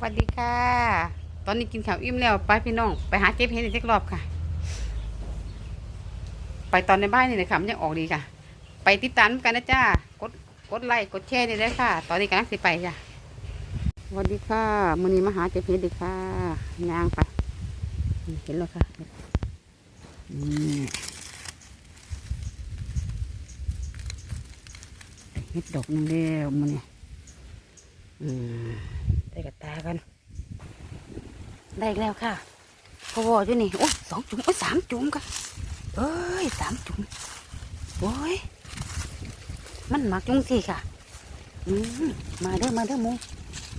สวัสดีค่ะ ตอนนี้กินข้าวอิ่มแล้วไปพี่น้อง ไปหาเก็บเห็ดอีกสักรอบค่ะ ไปตอนในบ้านนี่เลยค่ะมันยังออกดีค่ะ ไปติดตามกันนะจ้ากดกดไลค์กดแชร์นี่เลยค่ะ ตอนนี้กำลังสิไปจ้ะสวัสดีค่ะมือนี้มาหาเก็บเห็ดดีค่ะย่างไปเห็นแล้วค่ะนี่เห็ดดอกนึงแล้วมื้อนี้อืม กับตากัน ได้อีกแล้วค่ะพอวอยู่นี่โอ้ยสองจุ่มโอ้ยสามจุ่มค่ะเอ้ยสามจุ่มโอ้ยมันหมักจุ่มสิค่ะอืมมาเด้อมาเด้อมู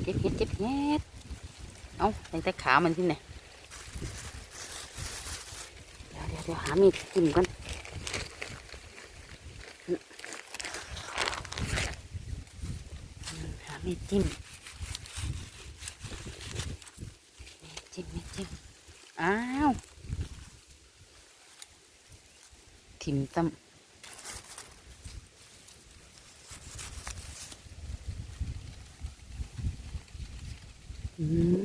เจ็บเห็ดเจ็บเห็ดเอาแต่แต่ขามันที่ไหนเดี๋ยวเดี๋ยวเดี๋ยวหามีดจิ้มก่อนหามีดจิ้มไม่จิ้ม อ้าว ถิ่มตำอืม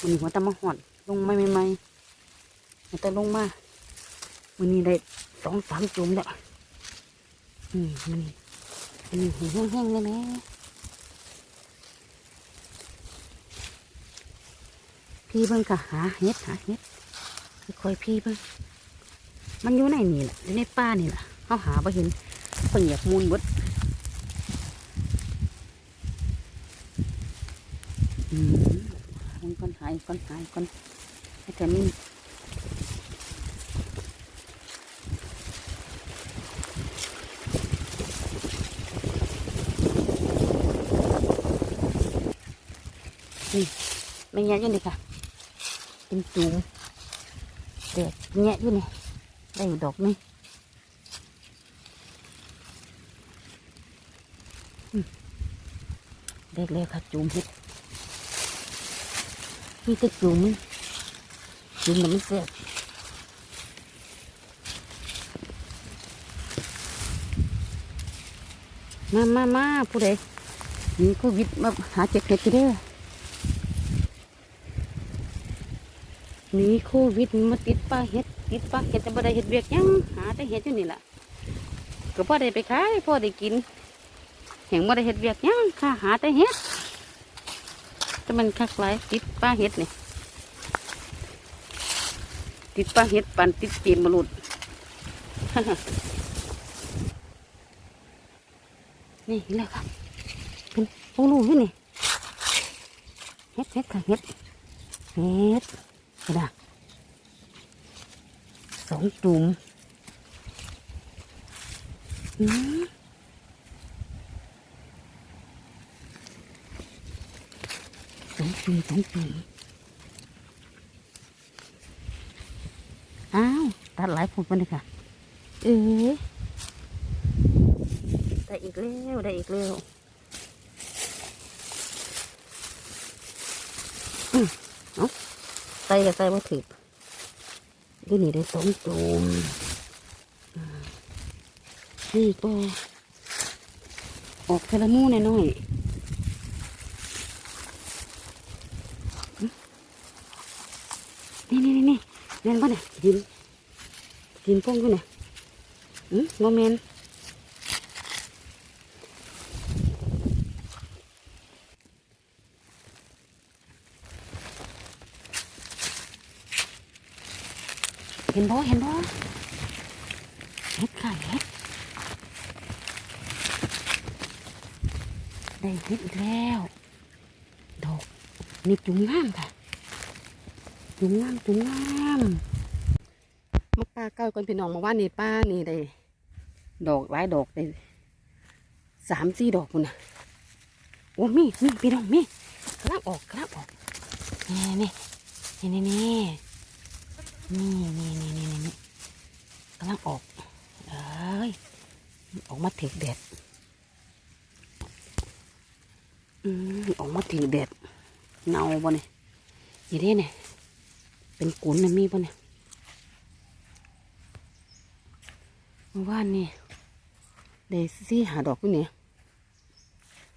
มันหัวตะมาหอด ลงไม่ไม่ไม่มันแต่ลงมามันนี้ได้สองสามจุ่มแล้วอืมมันนี่มันนี่แห้งๆเลยนะ พี่เบิ่งก็หาเห็ดหาเห็ดค่อยพี่เบิ่งมันอยู่ในนี่แหละอยู่ในป่านี่แหละเขาหาไ่เห็นเขาเหยียบมูลบดอืมมันก่อนหายก่อนหายก่อนให้แต่มีนี่ไม่แง่อยู่นี่ค่ะ เป็นจูงแดดแงะอยู่นี่ได้อยู่ดอกนี่เด็กเลยค่ะจูงเห็ดนี่จะจูงมันจูงมันไม่เสียมามามาผู้ใดนี่โควิดมาหาเจ็บเห็ดกันเด้อ นีโควิดมาติดป้าเห็ดติดป้าเห็ดแต่บ่ได้เห็ดเวียกยังหาแต่เห็ดอยู่นี่แหละก็พ่อได้ไปขายพ่อได้กินแห่งบ่ได้เห็ดเวียกยังค่ะ หาแต่เห็ดแต่มันคักหลายติดป้าเห็ดนี่ติดป้าเห็ดปันติดตีนมรุดนี่เห็นแล้วค่ะเป็นพวกลูกนี่เห็ดเห็ดค่ะเห็ดเห็ด กระดาษสองจุ่มอืมสองจุ่มสองจุ่มอ้าว ตัดหลายผุดมาเลยค่ะ เอ๊ะได้อีกแล้วได้อีกแล้วอืมเอาใส่ก็ใส่บ่ถือดูนี่ได้สองจุ่มนี่ก็ออกเทละมูน้อยนี่นี่นี่นี่แม่นป่ะเนี่ยดินดินพงกูเนี่ยอืมโมเมน เห็นบ่เห็นบ่เห็ดค่ะเห็ดได้เห็ดอีกแล้วดอกนี่จุ่มงามค่ะจุ่มงามจุ่มงามมาป้าเก้าก่อนพี่น้องมาว่านี่ป้านี่ได้ดอกหลายดอกได้สามสี่ดอกคุณนะโอ้มีมีพี่น้องมีกระลังออกกระลังออกนี่นี่นี่นี่ นี่นี่นี่นี่นี่นี่กำลังออกเอ้ยออกมาถึงแดดอืมออกมาถึงแดดเนาบ่เนี่ยยี่เด้เนี่ยเป็นกุนนะมีบ่เนี่ยเมื่อวานนี่ได้ซี่หาดอกอยู่เนี่ย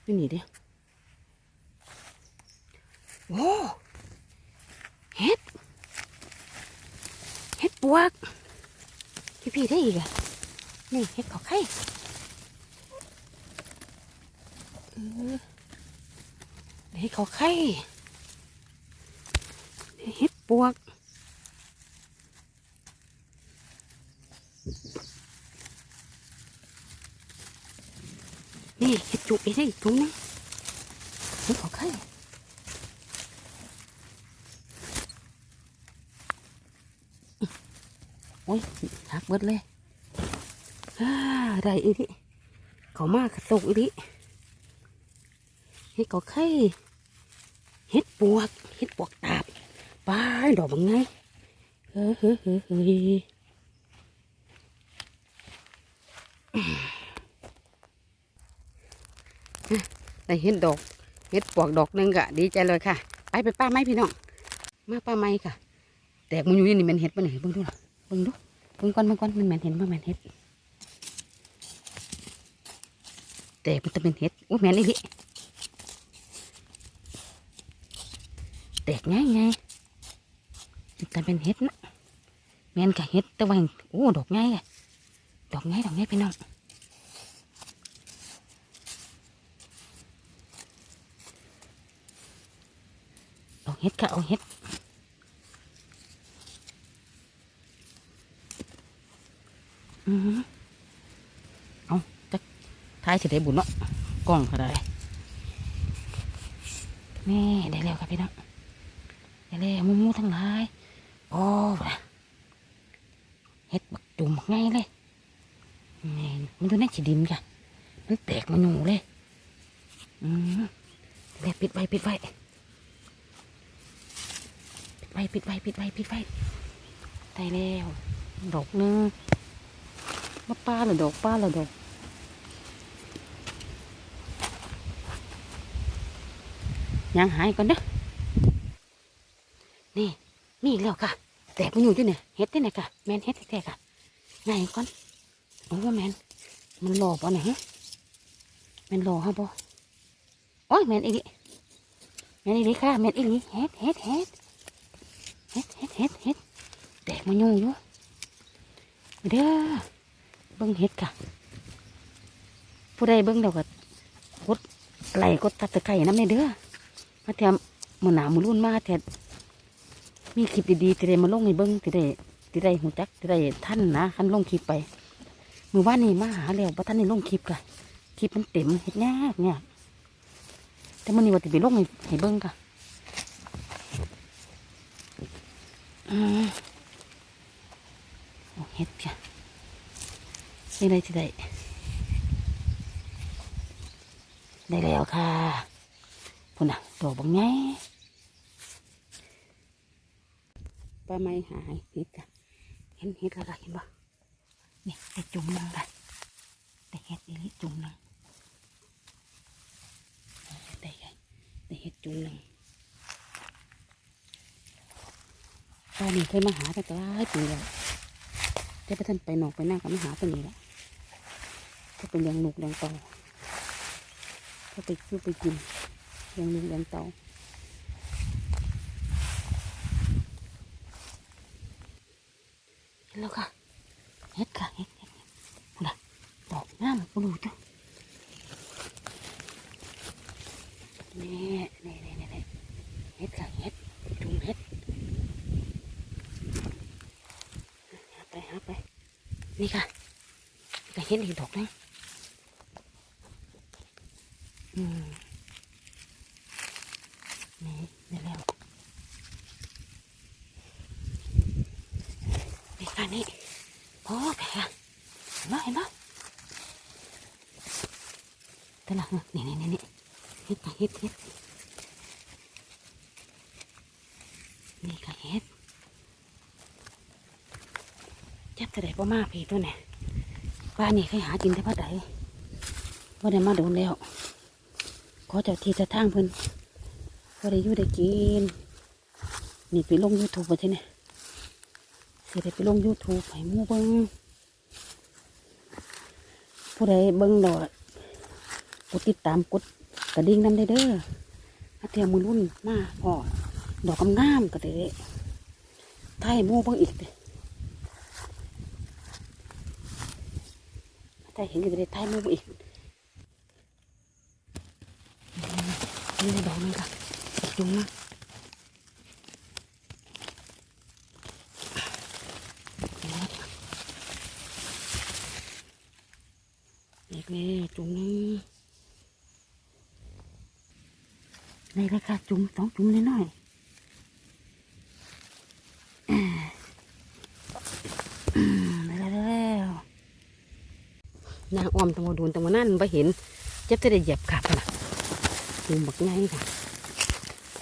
อยู่นี่เด้โอ้เฮ็ด ปวกพี่พี่ได้อีกอะนี่เฮ็ดขอไข่เออเฮ็ดขอไข่เฮ็ดปวกนี่เฮ็ดจุกอีกได้อีกถุงนึงเฮ็ดขอไข่ โอ้ยหักเบิดเลยอ่าได้อีดิเขามากกระตุกอีดิเฮ็ดขอไข่เฮ็ดปวกเฮ็ดปวกตาบไปดอกบังไงเฮ้ยเฮ้ยเฮ้ยเฮ้ยได้เห็นดอกเห็ดปวกดอกนึงก็ดีใจเลยค่ะ ไปไปป้าไม้พี่น้อง มาป้าไม้ค่ะ แตกมันอยู่นี่มันเห็ดปะเนี่ยเบิ่งดูล่ะเบิ่งดูเบิ่งก่อนเบิ่งก่อนมันแมนเห็นบ่แมนเห็ดแตกมันจะเป็นเห็ดอุ้ยแมนอีกแตกง่ายไงแต่เป็นเห็ดนะแมนกับเห็ดแต่ว่าโอ้ดอกง่ายอะดอกง่ายดอกง่ายพี่น้องเอาเห็ดค่ะเอาเห็ดอือ เอาจะท้ายสิได้บุญเนาะกล้องก็ได้นี่ได้แล้วครับพี่น้องได้แล้วมูมูทั้งหลายโอ้เห็ดบักจุ่มบักไงเลยนี่มันดูในฉีดินจ้ะมันแตกมันหนูเลยอืมเดี๋ยวปิดไว้ปิดไว้ปิดไว้ปิดไว้ปิดไว้ปิดไว้ได้แล้วดอกหนึง มาป้าหรือดอกป้าหรือดอกยังหายก่อนเด้อนี่มีอีกแล้วค่ะ แตกมันอยู่ที่เนี่ยเฮ็ดที่ไหนค่ะแมนเฮ็ดแท้ๆค่ะไงก่อนโอ้ว่าแมนมันหลอกป่ะเนี่ยฮะแมนหลอกฮะบ่โอ้ยแมนอีกแมนอีกค่ะแมนอีกเฮ็ดเฮ็ดเฮ็ดเฮ็ดเฮ็ดเฮ็ดเฮ็ดแตกมาอยู่อยู่เด้อ บิ่งเฮ็ดค่ะ ผู้ใดเบิ่งเดี๋ยวก็กดไหลกดตับตะไคร่น้ำในเด้อมาแถมมือหนามือรุ่นมาแถมมีคลิปดีๆที่ได้มาลงให้เบิ่งที่ได้ที่ได้หูจักที่ได้ท่านนะคันลงคลิปไปมือว่านี่มาหาแล้วว่าท่านในี่ลงคลิปค่ะคลิปมันเต็มเฮ็ดยากเนี่ยแต่มันนี่ว่าจะไปลงให้เบิ่งค่ะอืมเฮ็ดจ้ะ นี่ได้ที่ได้ ได้แล้วค่ะพุ่นน่ะดอกบางไงปลาไม้หายเห็ดจ้ะเห็นเห็ดแล้วล่ะเห็นบ่นี่ได้จุ่มหนึงละได้เห็ดนี่จุ่มหนึงได้ไงได้เห็ดจุ่มหนึงตอนนี้เคยมาหาแต่ก็หลายปีแล้วแต่พระท่านไปนอกไปหน้าก็มาหาตัวนี้แหละ ก็เป็นเลี้ยงลูกเลี้ยงเต่าก็ไปซื้อไปกินเลี้ยงลูกเลี้ยงเต่าเห็นแล้วค่ะเฮ็ดค่ะเฮ็ดเฮ็ดเฮ็ดพูดละดอกงามปูดูจ้ะนี่นี่นี่นี่เฮ็ดค่ะเฮ็ดจุ่มเฮ็ดหาไปหาไปนี่ค่ะก็เห็นอีกดอกนึงอืมนี่ได้แล้ว นี่ค่ะนี่โอ้แผลเห็นไหมเห็นไหมตลังนี่นี่นี่นี่เฮ็ดเฮ็ดเฮ็ดนี่ค่ะเฮ็ดจับแต่ได้ประมาพี่ตัวเนี่ยป้านี่เคยหากินแต่พัดใดว่าได้มาโดนแล้วขอเจ้าที่จะทางเพิ่นว่าได้อยู่ได้กินนี่ไปลงยูทูบมาที่เนี่ย สิได้ไปลงยูทูบให้หมู่เบิ้งผู้ใดเบิ้งดอกกดติดตามกดกระดิ่งนำได้เด้ออาเทียมมือรุ่นมาพ่อดอกกำงามก็เด้ไทยหมู่เบิ่งอีกเด้ไทยเห็นอยู่เด้ไทยหมู่เบิ่งอีกนี่ดอกนึงค่ะจุ่มนะเด็ กเลยจุ่มนึงนี่เลยค่ะจุ่มสองจุ่มน้อยๆอ่อืมได้แล้วนางอ้อมตะวันดูนตะวันนั่นไปเห็นเจ็บจะได้เหยียบขาดนะจุ่มบักไงค่ะ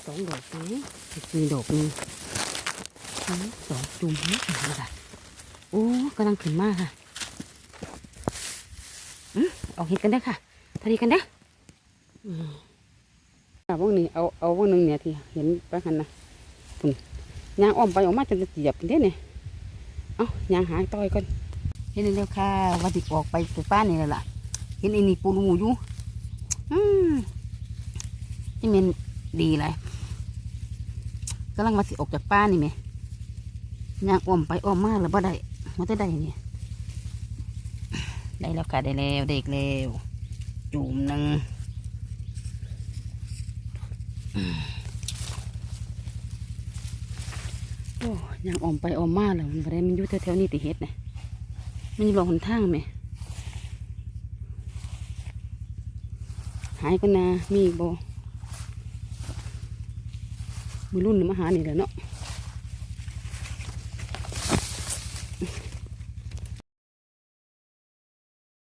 สองดอกนี้มีดอกนึงอืมสองจุ่มนี่ค่ะโอ้กำลังขึ้นมากค่ะ เอาเห็ดกันได้อค่ะทาดีกันได้อค่ะพวกนี้เอาเอาพวกนึงเนี่ยที่เห็นไปหันนะปุ่นยางอ้อมไปออกมาจนจะเหยียบเด้เนี่ยเอายางหายต่อยก่อนเห็นแล้วค่ะว่าสิออกไปไปป้านนี่แหละล่ะเห็นไอ้นี่ปูรูอยู่อืมนี่มันดีเลยกำลังว่าสิออกจากป้านนี่ไหมยางอ้อมไปอ้อมมาแล้วบ่ได้มันจะได้เนี่ย ได้แล้วค่ะได้แล้วเด็กแล้วจุ่มหนึ่งโอ้ยังออมไปออมมาแล้วมันบ่ได้มันอยู่แถวๆนี้ติเฮ็ดนะมันอยู่รอหนทางไหมหายกันนะมีอีกบ่มือรุ่นมาหานี่แหละเนาะ